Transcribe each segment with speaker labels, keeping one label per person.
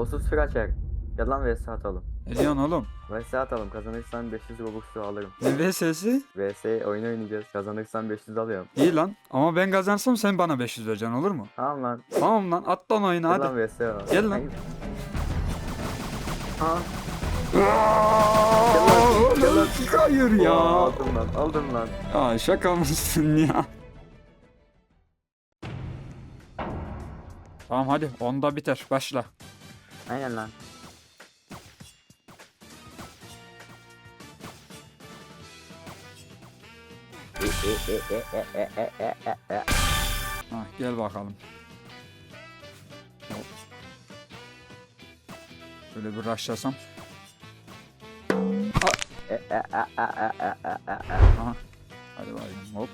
Speaker 1: Boss'u sıra açar. Gel lan vs atalım.
Speaker 2: Ne diyorsun oğlum?
Speaker 1: Vs atalım. Kazanırsan 500 Robux'u alırım.
Speaker 2: Ne VS'si?
Speaker 1: vs oyun oynayacağız. Kazanırsan 500 alıyorum.
Speaker 2: İyi lan. Ama ben kazansam sen bana 500 vereceksin olur mu?
Speaker 1: Tamam lan.
Speaker 2: Tamam lan at lan oyunu hadi.
Speaker 1: lan vs al.
Speaker 2: Gel lan.
Speaker 1: Ha.
Speaker 2: Aa,
Speaker 1: Gel lan.
Speaker 2: Hayır ya.
Speaker 1: Oo, Aldım lan. Aldım lan.
Speaker 2: Ya şaka mısın ya? Tamam hadi onda biter başla.
Speaker 1: Aynen lan.
Speaker 2: Ha, gel bakalım. Hop. Böyle bir rushlasam. Aha. Hadi bakayım hop.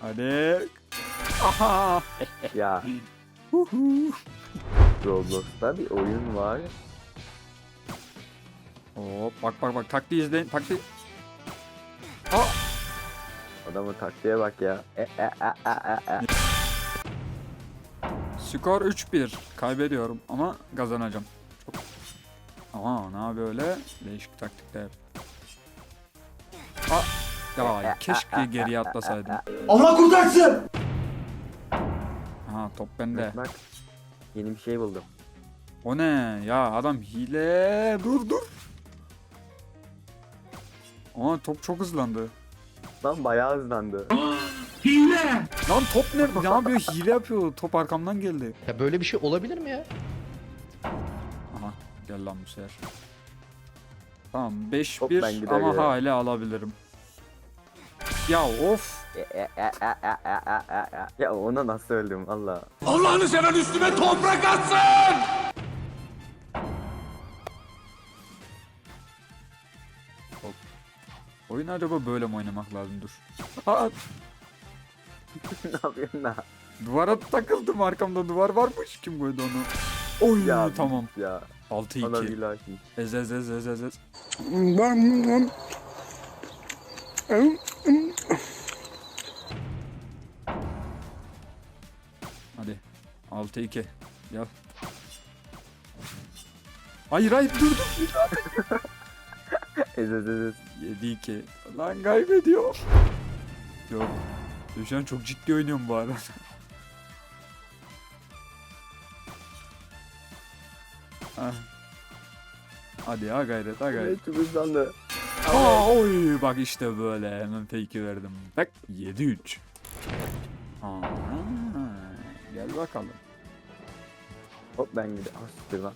Speaker 2: Hadi. Aha.
Speaker 1: ya
Speaker 2: Huhu.
Speaker 1: Roblox'ta bir oyun var.
Speaker 2: Hop bak bak bak taktiği izleyin taktiği.
Speaker 1: Adamın taktiğe bak ya. E, e, e, e, e, e.
Speaker 2: Skor 3-1. Kaybediyorum ama kazanacağım. Çok. Aha ne yapıyor öyle? Değişik taktikler. Aa. Ya keşke geriye atlasaydım.
Speaker 3: Allah kurtarsın.
Speaker 2: Aha top bende.
Speaker 1: Bak. Yeni bir şey buldum.
Speaker 2: O ne? Ya adam hile. Dur dur. Aa top çok hızlandı.
Speaker 1: Lan bayağı hızlandı.
Speaker 2: Lan top ne? ne yapıyor? Hile yapıyor. Top arkamdan geldi.
Speaker 3: Ya böyle bir şey olabilir mi ya?
Speaker 2: Aha gel lan bu sefer. Tamam
Speaker 1: Hop, ben
Speaker 2: 5-1
Speaker 1: gider
Speaker 2: ama
Speaker 1: giderim.
Speaker 2: hala alabilirim. Ya of.
Speaker 1: Ya ona nasıl öldüm Allah.
Speaker 4: Allah'ını seven üstüme toprak atsın!
Speaker 2: Oyun acaba böyle mi oynamak lazım dur. Aa,
Speaker 1: ne yapıyorsun lan?
Speaker 2: duvara takıldım arkamda duvar varmış kim koydu onu. Oy
Speaker 1: Ya
Speaker 2: tamam.
Speaker 1: Ya.
Speaker 2: 6-2.
Speaker 1: Allah billahi.
Speaker 2: Ez ez ez ez ez ez. 6-2. Gel. Hayır hayır dur dur.
Speaker 1: Ez ez ez ez.
Speaker 2: 7-2. Lan kaybediyor. Yok. Şu an çok ciddi oynuyorum bu arada. Ah. Hadi ha gayret ha gayret.
Speaker 1: Evet hızlandı.
Speaker 2: Aa, oy bak işte böyle hemen fake'i verdim. Bak 7-3. Aa, gel bakalım.
Speaker 1: Hop ben gidiyorum. Ah siktir lan.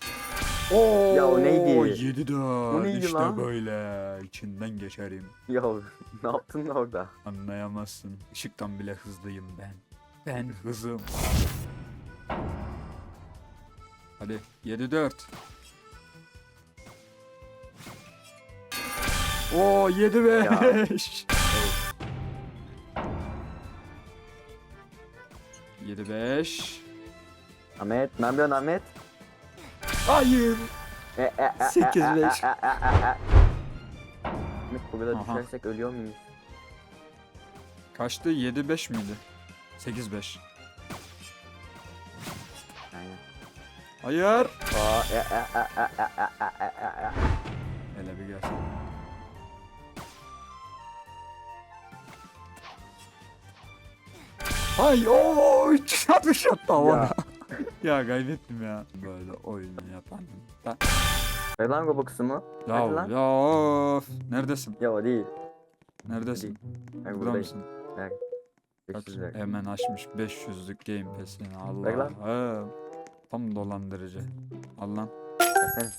Speaker 2: Oo,
Speaker 1: Ya o neydi?
Speaker 2: 7-4.
Speaker 1: O neydi
Speaker 2: işte
Speaker 1: lan?
Speaker 2: böyle içinden geçerim.
Speaker 1: Ya ne yaptın da orada?
Speaker 2: Anlayamazsın. Işıktan bile hızlıyım ben. Ben hızım. Hadi 7-4. Oo 7-5. 7-5.
Speaker 1: Ahmet ne yapıyorsun Ahmet?
Speaker 2: Hayır.
Speaker 1: E, e, e, e,
Speaker 2: 8-5.
Speaker 1: e, e, e, e, e. Ahmet bu kadar
Speaker 2: Aha.
Speaker 1: düşersek ölüyor muyuz?
Speaker 2: Kaçtı? 7-5 miydi? 8-5.
Speaker 1: Aynen.
Speaker 2: Hayır.
Speaker 1: Aa, e, e, e, e, e, e, e, e,
Speaker 2: Hay ooo 360 attı havada. Ya. kaybettim ya. Böyle oyun yapan.
Speaker 1: Ver lan Robux'u mu?
Speaker 2: Ya,
Speaker 1: lan.
Speaker 2: ya of. Neredesin?
Speaker 1: Ya değil.
Speaker 2: Neredesin?
Speaker 1: Ben
Speaker 2: Burada mısın?
Speaker 1: Ver.
Speaker 2: Bak
Speaker 1: 500 ver.
Speaker 2: hemen açmış 500'lük game pass'ini. Allah. Tam dolandırıcı. Al lan.
Speaker 1: Versene.